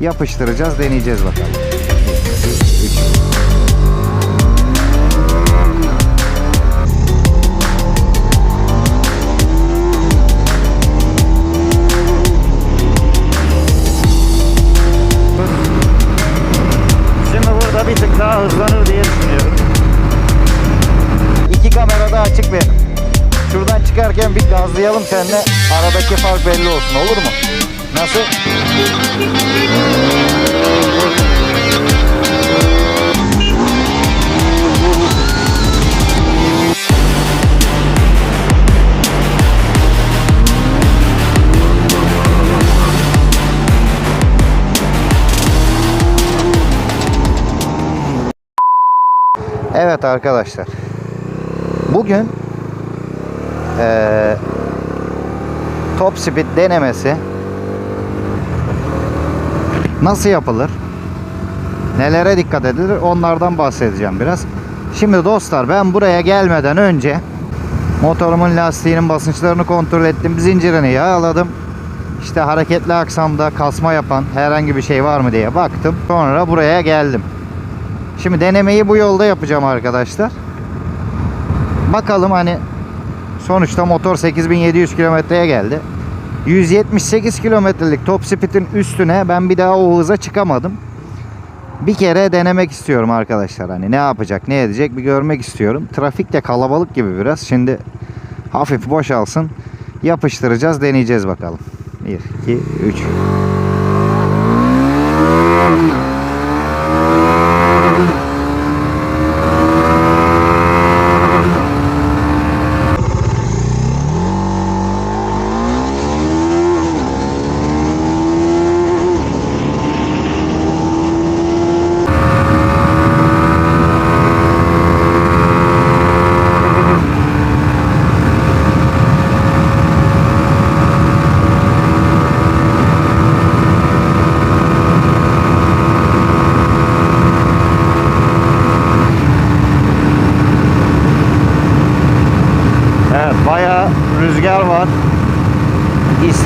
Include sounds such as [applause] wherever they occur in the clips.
Yapıştıracağız, deneyeceğiz bakalım. Şimdi burada bir tık daha hızlanır diye düşünüyorum. İki kamera da açık benim. Şuradan çıkarken bir gazlayalım seninle. Aradaki fark belli olsun olur mu? Nasıl? Evet arkadaşlar. Bugün eee, top speed denemesi nasıl yapılır? Nelere dikkat edilir? Onlardan bahsedeceğim biraz. Şimdi dostlar ben buraya gelmeden önce motorumun lastiğinin basınçlarını kontrol ettim. Zincirini yağladım. İşte hareketli aksamda kasma yapan herhangi bir şey var mı diye baktım. Sonra buraya geldim. Şimdi denemeyi bu yolda yapacağım arkadaşlar. Bakalım hani sonuçta motor 8700 kilometreye geldi. 178 kilometrelik top speed'in üstüne ben bir daha o hıza çıkamadım. Bir kere denemek istiyorum arkadaşlar. Hani ne yapacak, ne edecek bir görmek istiyorum. Trafik de kalabalık gibi biraz. Şimdi hafif boşalsın. Yapıştıracağız, deneyeceğiz bakalım. 1 2 3 Evet bayağı rüzgar var.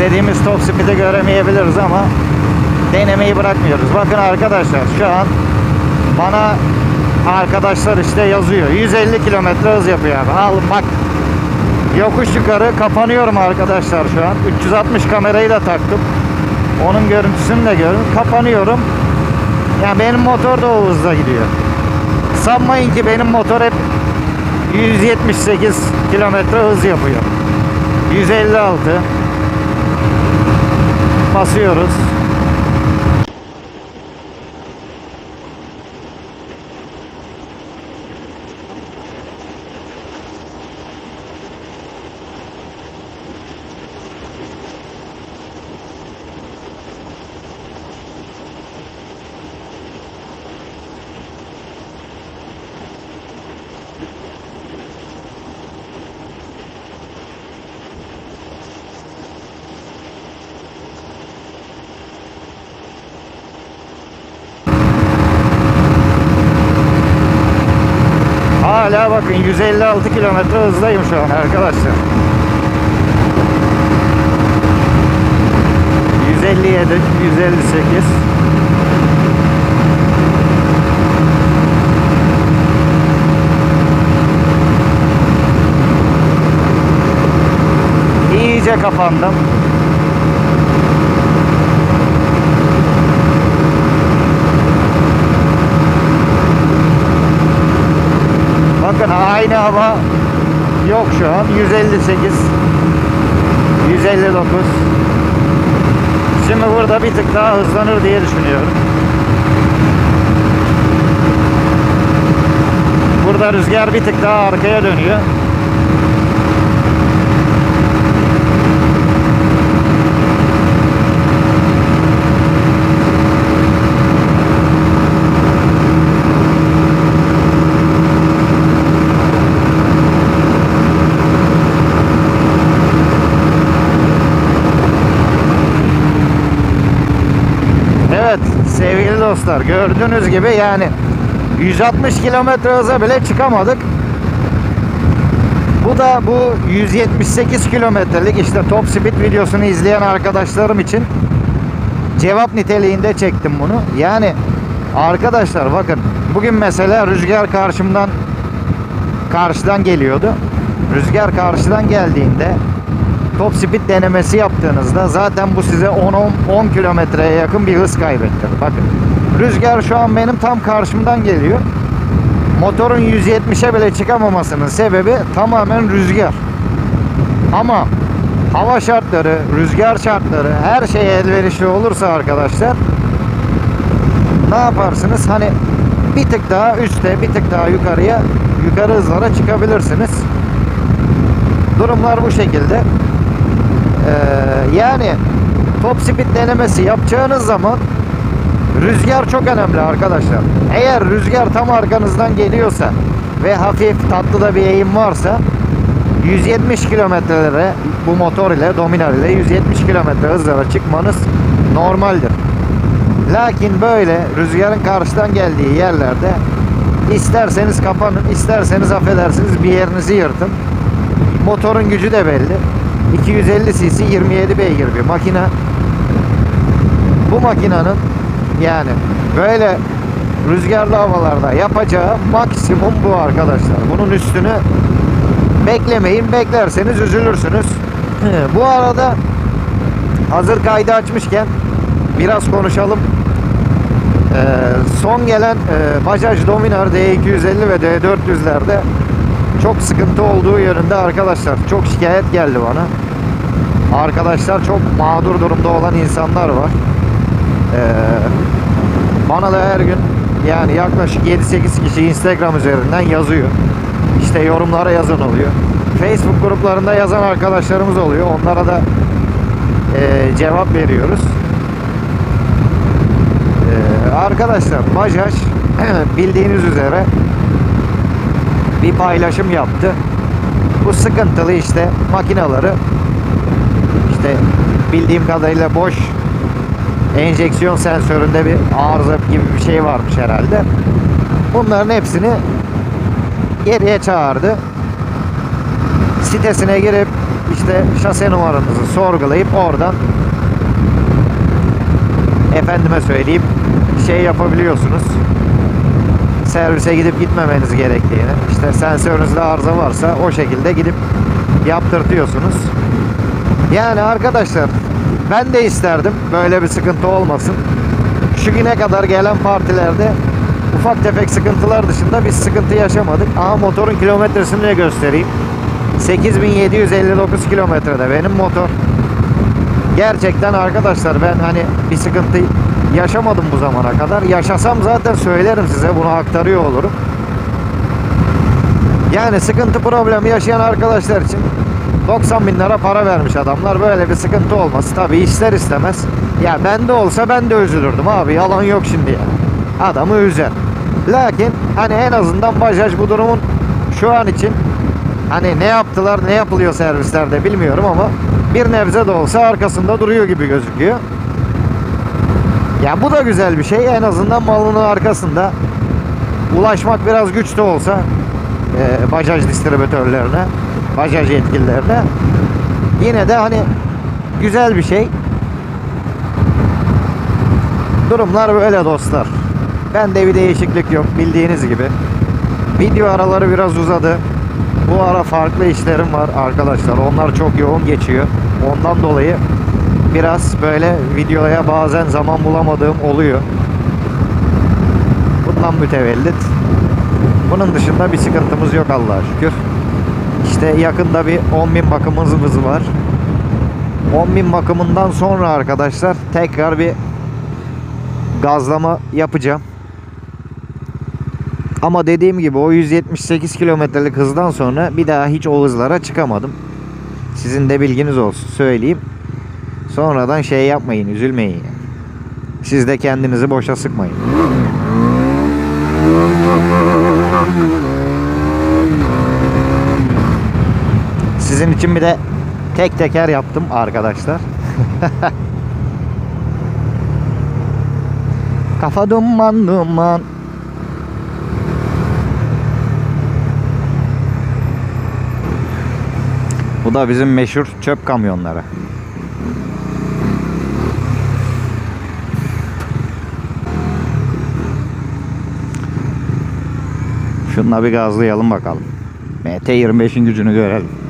İstediğimiz top speed'i göremeyebiliriz ama denemeyi bırakmıyoruz. Bakın arkadaşlar şu an bana arkadaşlar işte yazıyor. 150 kilometre hız yapıyor abi. Al bak. Yokuş yukarı kapanıyorum arkadaşlar şu an. 360 kamerayı da taktım. Onun görüntüsünü de görün. Kapanıyorum. Yani benim motor da o hızla gidiyor. Sanmayın ki benim motor hep 178 kilometre hız yapıyor. 156 basıyoruz. Hala bakın 156 kilometre hızdayım şu an arkadaşlar. 157, 158. İyice kapandım. Bakın aynı hava yok şu an. 158 159 Şimdi burada bir tık daha hızlanır diye düşünüyorum. Burada rüzgar bir tık daha arkaya dönüyor. Evet sevgili dostlar gördüğünüz gibi yani 160 kilometre hıza bile çıkamadık. Bu da bu 178 kilometrelik işte top speed videosunu izleyen arkadaşlarım için cevap niteliğinde çektim bunu. Yani arkadaşlar bakın bugün mesela rüzgar karşımdan karşıdan geliyordu. Rüzgar karşıdan geldiğinde top speed denemesi yaptığınızda zaten bu size 10-10 kilometreye yakın bir hız kaybettirir. Bakın rüzgar şu an benim tam karşımdan geliyor. Motorun 170'e bile çıkamamasının sebebi tamamen rüzgar. Ama hava şartları, rüzgar şartları her şey elverişli olursa arkadaşlar ne yaparsınız? Hani bir tık daha üste, bir tık daha yukarıya, yukarı hızlara çıkabilirsiniz. Durumlar bu şekilde. Ee, yani top speed denemesi yapacağınız zaman rüzgar çok önemli arkadaşlar. Eğer rüzgar tam arkanızdan geliyorsa ve hafif tatlı da bir eğim varsa 170 kilometrelere bu motor ile Dominar ile 170 kilometre hızlara çıkmanız normaldir. Lakin böyle rüzgarın karşıdan geldiği yerlerde isterseniz kapanın, isterseniz affedersiniz bir yerinizi yırtın. Motorun gücü de belli. 250 cc 27 beygir bir makine. Bu makinenin yani böyle rüzgarlı havalarda yapacağı maksimum bu arkadaşlar. Bunun üstünü beklemeyin. Beklerseniz üzülürsünüz. [laughs] bu arada hazır kaydı açmışken biraz konuşalım. Ee, son gelen e, Bajaj Dominar D250 ve D400'lerde çok sıkıntı olduğu yönünde arkadaşlar. Çok şikayet geldi bana. Arkadaşlar çok mağdur durumda olan insanlar var. Ee, bana da her gün yani yaklaşık 7-8 kişi Instagram üzerinden yazıyor. İşte yorumlara yazan oluyor. Facebook gruplarında yazan arkadaşlarımız oluyor. Onlara da e, cevap veriyoruz. Ee, arkadaşlar Bajaj [clears throat] bildiğiniz üzere bir paylaşım yaptı. Bu sıkıntılı işte makinaları işte bildiğim kadarıyla boş enjeksiyon sensöründe bir arıza gibi bir şey varmış herhalde. Bunların hepsini geriye çağırdı. Sitesine girip işte şase numaranızı sorgulayıp oradan efendime söyleyeyim şey yapabiliyorsunuz. Servise gidip gitmemeniz gerektiğini, işte sensörünüzde arıza varsa o şekilde gidip yaptırtıyorsunuz. Yani arkadaşlar ben de isterdim böyle bir sıkıntı olmasın. Şu güne kadar gelen partilerde ufak tefek sıkıntılar dışında biz sıkıntı yaşamadık. Ama motorun kilometresini de göstereyim. 8759 kilometrede benim motor. Gerçekten arkadaşlar ben hani bir sıkıntı yaşamadım bu zamana kadar. Yaşasam zaten söylerim size bunu aktarıyor olurum. Yani sıkıntı problemi yaşayan arkadaşlar için 90 bin lira para vermiş adamlar. Böyle bir sıkıntı olması tabi ister istemez. Ya ben de olsa ben de üzülürdüm abi. Yalan yok şimdi ya. Adamı üzer. Lakin hani en azından Bajaj bu durumun şu an için hani ne yaptılar ne yapılıyor servislerde bilmiyorum ama bir nebze de olsa arkasında duruyor gibi gözüküyor. Ya bu da güzel bir şey. En azından malının arkasında ulaşmak biraz güç de olsa e, Bajaj distribütörlerine, Bajaj yetkililerine yine de hani güzel bir şey. Durumlar böyle dostlar. Ben de bir değişiklik yok bildiğiniz gibi. Video araları biraz uzadı. Bu ara farklı işlerim var arkadaşlar. Onlar çok yoğun geçiyor. Ondan dolayı biraz böyle videoya bazen zaman bulamadığım oluyor. Bundan mütevellit. Bunun dışında bir sıkıntımız yok Allah'a şükür. İşte yakında bir 10.000 bakımımız var. 10.000 bakımından sonra arkadaşlar tekrar bir gazlama yapacağım. Ama dediğim gibi o 178 kilometrelik hızdan sonra bir daha hiç o hızlara çıkamadım. Sizin de bilginiz olsun söyleyeyim. Sonradan şey yapmayın, üzülmeyin. Siz de kendinizi boşa sıkmayın. Sizin için bir de tek teker yaptım arkadaşlar. [laughs] Kafa duman duman. Bu da bizim meşhur çöp kamyonları. Şununla bir gazlayalım bakalım. MT25'in gücünü görelim.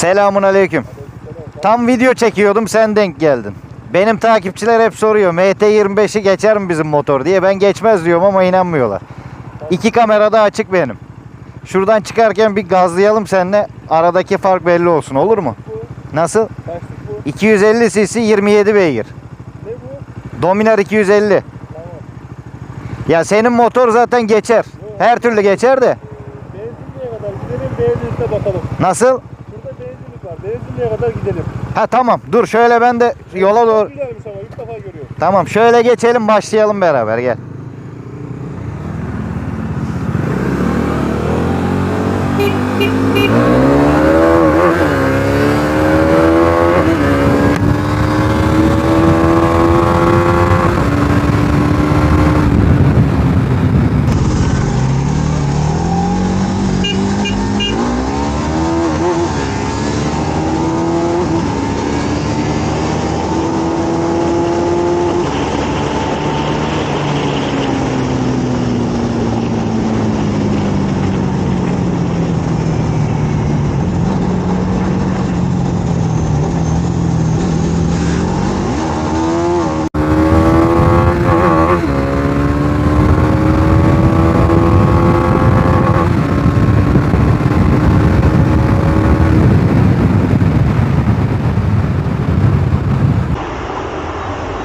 Selamun aleyküm. Tam video çekiyordum sen denk geldin. Benim takipçiler hep soruyor MT25'i geçer mi bizim motor diye. Ben geçmez diyorum ama inanmıyorlar. İki kamera da açık benim. Şuradan çıkarken bir gazlayalım seninle. Aradaki fark belli olsun olur mu? Nasıl? Kaçlık bu? 250 cc 27 beygir. Ne bu? Dominar 250. Tamam. Ya senin motor zaten geçer. Her türlü geçer de. Benzinliğe kadar gidelim, benzinlikte bakalım. Nasıl? Benzinliğe kadar gidelim. Ha tamam. Dur şöyle ben de yola doğru. Çok güzelmiş ama ilk defa görüyorum. Tamam şöyle geçelim başlayalım beraber gel.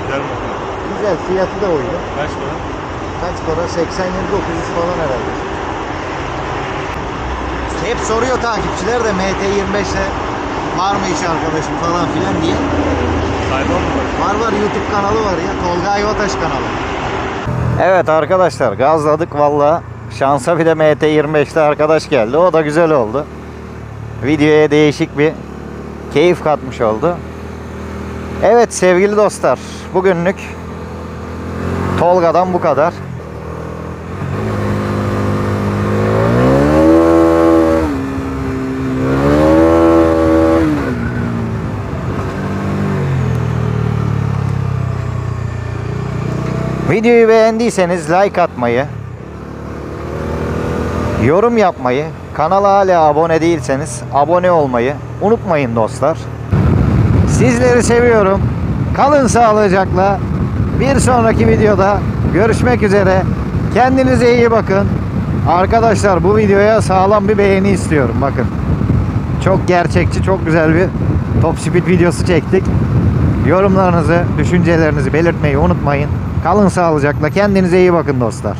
Güzel motor. Güzel fiyatı da. Kaç para? Kaç para? 87 900 falan herhalde. Hep soruyor takipçiler de MT25'le var mı iş arkadaşım falan filan diye. Sayfa mı var? Var var YouTube kanalı var ya. Tolga Ayvataş kanalı. Evet arkadaşlar gazladık valla. Şansa bir de MT25'te arkadaş geldi. O da güzel oldu. Videoya değişik bir keyif katmış oldu. Evet sevgili dostlar. Bugünlük Tolga'dan bu kadar. Videoyu beğendiyseniz like atmayı, yorum yapmayı, kanala hala abone değilseniz abone olmayı unutmayın dostlar. Sizleri seviyorum. Kalın sağlıcakla. Bir sonraki videoda görüşmek üzere. Kendinize iyi bakın. Arkadaşlar bu videoya sağlam bir beğeni istiyorum. Bakın. Çok gerçekçi, çok güzel bir top speed videosu çektik. Yorumlarınızı, düşüncelerinizi belirtmeyi unutmayın. Kalın sağlıcakla. Kendinize iyi bakın dostlar.